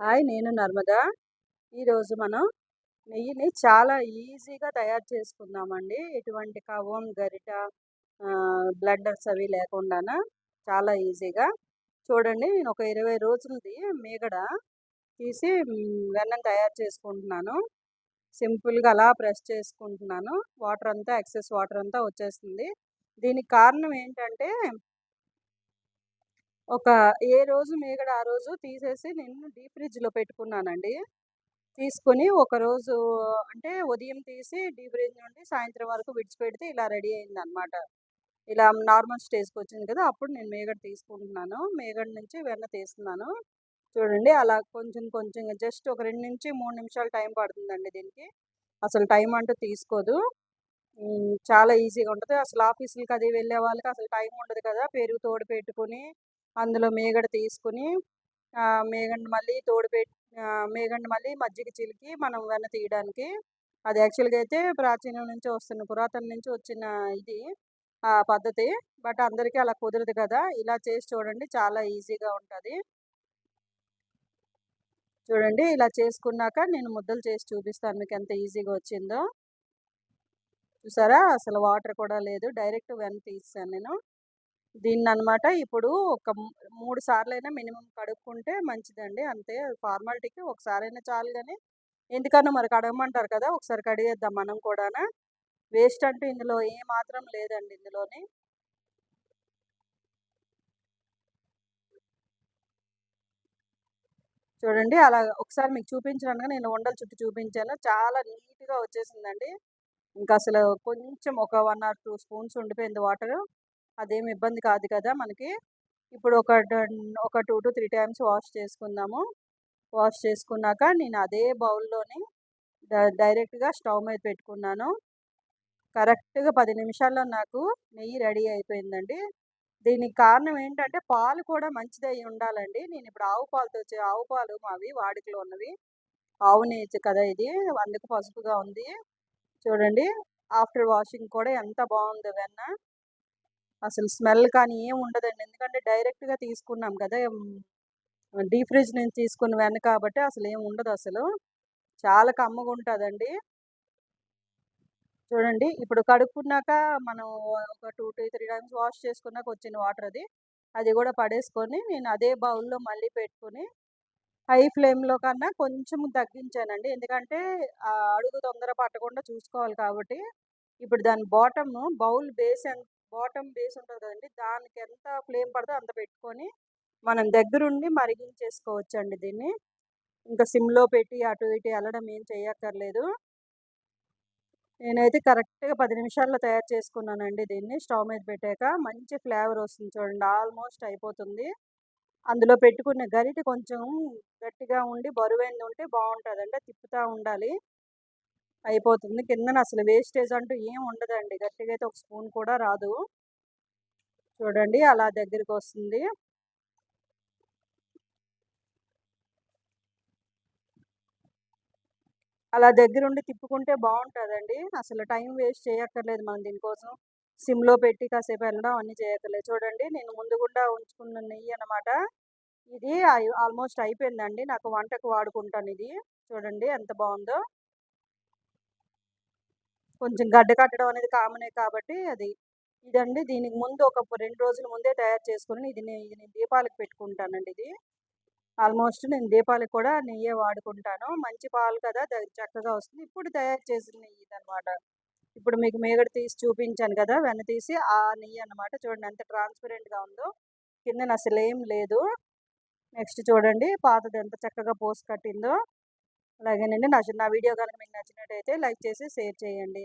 Hi నేను నర్మదా. ఈరోజు మనం నెయ్యిని చాలా ఈజీగా తయారు చేసుకుందామండి. ఎటువంటి కవం గరిట బ్లెండర్స్ అవి లేకుండా చాలా ఈజీగా. చూడండి నేను ఒక ఇరవై రోజులది మీగడ తీసి వెన్నం తయారు చేసుకుంటున్నాను. సింపుల్గా అలా ప్రెస్ చేసుకుంటున్నాను. వాటర్ అంతా ఎక్సెస్ వాటర్ అంతా వచ్చేస్తుంది. దీనికి కారణం ఏంటంటే ఒక ఏ రోజు మీగడ ఆ రోజు తీసేసి నేను డీప్ ఫ్రిడ్జ్లో పెట్టుకున్నానండి. తీసుకొని ఒకరోజు అంటే ఉదయం తీసి డీప్ ఫ్రిడ్జ్ నుండి సాయంత్రం వరకు విడిచిపెడితే ఇలా రెడీ అయింది అనమాట ఇలా నార్మల్ స్టేజ్కి వచ్చింది కదా అప్పుడు నేను మేగడ తీసుకుంటున్నాను. మేగడ నుంచి వెన్న తీస్తున్నాను. చూడండి అలా కొంచెం కొంచెం జస్ట్ ఒక రెండు నుంచి మూడు నిమిషాలు టైం పడుతుందండి దీనికి. అసలు టైం అంటూ తీసుకోదు. చాలా ఈజీగా ఉంటుంది. అసలు ఆఫీసులకి అది వెళ్ళే వాళ్ళకి అసలు టైం ఉండదు కదా పెరుగు తోడు పెట్టుకుని అందులో మేగడ తీసుకుని మేగండి మళ్ళీ తోడు పెట్టి మేగండి మళ్ళీ మజ్జిగ చిలికి మనం వెన్న తీయడానికి. అది యాక్చువల్గా అయితే ప్రాచీనం నుంచి వస్తున్న పురాతన నుంచి వచ్చిన ఇది ఆ పద్ధతి. బట్ అందరికీ అలా కుదరదు కదా. ఇలా చేసి చూడండి చాలా ఈజీగా ఉంటుంది. చూడండి ఇలా చేసుకున్నాక నేను ముద్దలు చేసి చూపిస్తాను మీకు ఎంత ఈజీగా వచ్చిందో. చూసారా? అసలు వాటర్ కూడా లేదు. డైరెక్ట్ వెన్న తీసాను నేను. దీన్ని అనమాట ఇప్పుడు ఒక మూడు సార్లైనా మినిమం కడుక్కుంటే మంచిదండి. అంతే ఫార్మాలిటీకి ఒకసారైనా చాలు కానీ ఎందుకన్నా మరి కడగమంటారు కదా ఒకసారి కడిగేద్దాం మనం కూడా వేస్ట్ అంటూ ఇందులో ఏ మాత్రం లేదండి ఇందులోని. చూడండి అలా ఒకసారి మీకు చూపించడానికి నేను వండలు చుట్టూ చూపించాను. చాలా నీట్గా వచ్చేసిందండి. ఇంకా అసలు కొంచెం ఒక వన్ ఆర్ టూ స్పూన్స్ ఉండిపోయింది వాటర్. అదేమి ఇబ్బంది కాదు కదా మనకి. ఇప్పుడు ఒక ఒక two to three times wash చేసుకుందాము. వాష్ చేసుకున్నాక నేను అదే బౌల్లోని డైరెక్ట్గా స్టవ్ మీద పెట్టుకున్నాను. కరెక్ట్గా పది నిమిషాల్లో నాకు నెయ్యి రెడీ అయిపోయిందండి. దీనికి కారణం ఏంటంటే పాలు కూడా మంచిది అయి ఉండాలండి. నేను ఇప్పుడు ఆవు పాలతో వచ్చే ఆవు పాలు మావి వాడికలో ఉన్నవి. ఆవు నెయ్యి కదా ఇది అందుకు పసుపుగా ఉంది. చూడండి ఆఫ్టర్ వాషింగ్ కూడా ఎంత బాగుందో వెన్న. అసలు స్మెల్ కానీ ఏం ఉండదండి. ఎందుకంటే డైరెక్ట్గా తీసుకున్నాం కదా! డీ ఫ్రిడ్జ్ నుంచి తీసుకున్నవన్నీ కాబట్టి అసలు ఏం ఉండదు అసలు. చాలా కమ్మగా ఉంటుందండి. చూడండి ఇప్పుడు కడుక్కున్నాక మనం ఒక two to three times wash చేసుకున్నాక వచ్చిన వాటర్ అది. అది కూడా పడేసుకొని నేను అదే బౌల్లో మళ్ళీ పెట్టుకుని హై ఫ్లేమ్లో కన్నా కొంచెం తగ్గించానండి. ఎందుకంటే అడుగు తొందర పట్టకుండా చూసుకోవాలి కాబట్టి. ఇప్పుడు దాని bottom bowl base bottom base ఉంటుంది కదండి. దానికి ఎంత ఫ్లేమ్ పడితే అంత పెట్టుకొని మనం దగ్గరుండి మరిగించేసుకోవచ్చు అండి దీన్ని. ఇంకా సిమ్లో పెట్టి అటు ఇటు వెళ్ళడం ఏం చేయక్కర్లేదు. నేనైతే కరెక్ట్గా పది నిమిషాల్లో తయారు చేసుకున్నానండి దీన్ని. స్టవ్ మీద పెట్టాక మంచి ఫ్లేవర్ వస్తుంది చూడండి. ఆల్మోస్ట్ అయిపోతుంది. అందులో పెట్టుకున్న గరిటె కొంచెం గట్టిగా ఉండి బరువైంది ఉంటే బాగుంటుంది తిప్పుతూ ఉండాలి. అయిపోతుంది. కిందన అసలు వేస్టేజ్ అంటూ ఏం ఉండదండి. గట్టిగా అయితే ఒక స్పూన్ కూడా రాదు. చూడండి అలా దగ్గరికి వస్తుంది. అలా దగ్గరుండి తిప్పుకుంటే బాగుంటుందండి. అసలు టైం వేస్ట్ చేయక్కర్లేదు మనం దీనికోసం. సిమ్లో పెట్టి కాసేపు వెళ్ళడం అన్నీ చేయక్కర్లేదు. చూడండి నేను ముందుగుండా ఉంచుకున్న నెయ్యి అనమాట ఇది ఆల్మోస్ట్ అయిపోయిందండి. నాకు వంటకు వాడుకుంటాను ఇది. చూడండి ఎంత బాగుందో. కొంచెం గడ్డ కట్టడం అనేది కామనే కాబట్టి అది ఇదండి. దీనికి ముందు ఒక రెండు రోజుల ముందే తయారు చేసుకుని ఇది నేను ఇది నేను దీపాలకు పెట్టుకుంటానండి ఇది. ఆల్మోస్ట్ నేను దీపాలకు కూడా నెయ్యే వాడుకుంటాను. మంచి పాలు కదా చక్కగా వస్తుంది. ఇప్పుడు తయారు చేసిన నెయ్యి అనమాట ఇప్పుడు మీకు మేగడ తీసి చూపించాను కదా వెన్న తీసి ఆ నెయ్యి అనమాట చూడండి ఎంత ట్రాన్స్పరెంట్గా ఉందో. కింద అసలు ఏం లేదు. నెక్స్ట్ చూడండి పాతది ఎంత చక్కగా పోసి కట్టిందో. అలాగేనండి. నా నా వీడియో కనుక మీకు నచ్చినట్టయితే లైక్ చేసి షేర్ చేయండి.